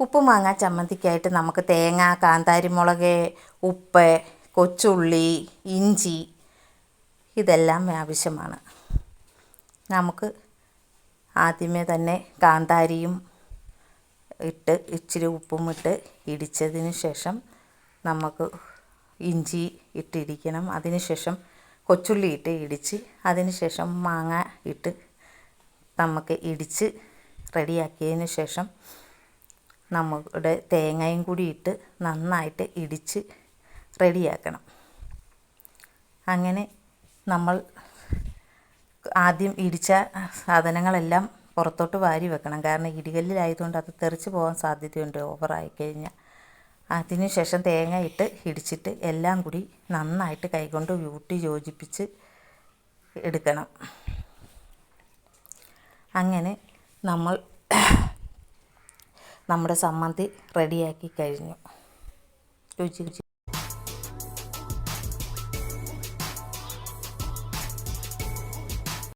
ഉപ്പ് മാങ്ങ ചമ്മന്തിക്കായിട്ട് നമുക്ക് തേങ്ങ കാന്താരിമുളക് ഉപ്പ് കൊച്ചുള്ളി ഇഞ്ചി ഇതെല്ലാം ആവശ്യമാണ്. നമുക്ക് ആദ്യമേ തന്നെ കാന്താരിയും ഇട്ട് ഇച്ചിരി ഉപ്പും ഇട്ട് ഇടിച്ചതിന് ശേഷം നമുക്ക് ഇഞ്ചി ഇട്ടിരിക്കണം. അതിന് ശേഷം കൊച്ചുള്ളി ഇട്ട് ഇടിച്ച് അതിന് ശേഷം മാങ്ങ ഇട്ട് നമുക്ക് ഇടിച്ച് റെഡിയാക്കിയതിന് ശേഷം നമ്മുടെ തേങ്ങയും കൂടി ഇട്ട് നന്നായിട്ട് ഇടിച്ച് റെഡിയാക്കണം. അങ്ങനെ നമ്മൾ ആദ്യം ഇടിച്ച സാധനങ്ങളെല്ലാം പുറത്തോട്ട് വാരി വെക്കണം. കാരണം ഇടികല്ലിലായതുകൊണ്ട് അത് തെറിച്ച് പോകാൻ സാധ്യതയുണ്ട്. ഓവറായി കഴിഞ്ഞാൽ അതിനുശേഷം തേങ്ങ ഇട്ട് ഇടിച്ചിട്ട് എല്ലാം കൂടി നന്നായിട്ട് കൈകൊണ്ട് ഊട്ടി യോജിപ്പിച്ച് എടുക്കണം. അങ്ങനെ നമ്മൾ നമ്മുടെ സമ്മന്തി റെഡിയാക്കി കഴിഞ്ഞു. രുചി.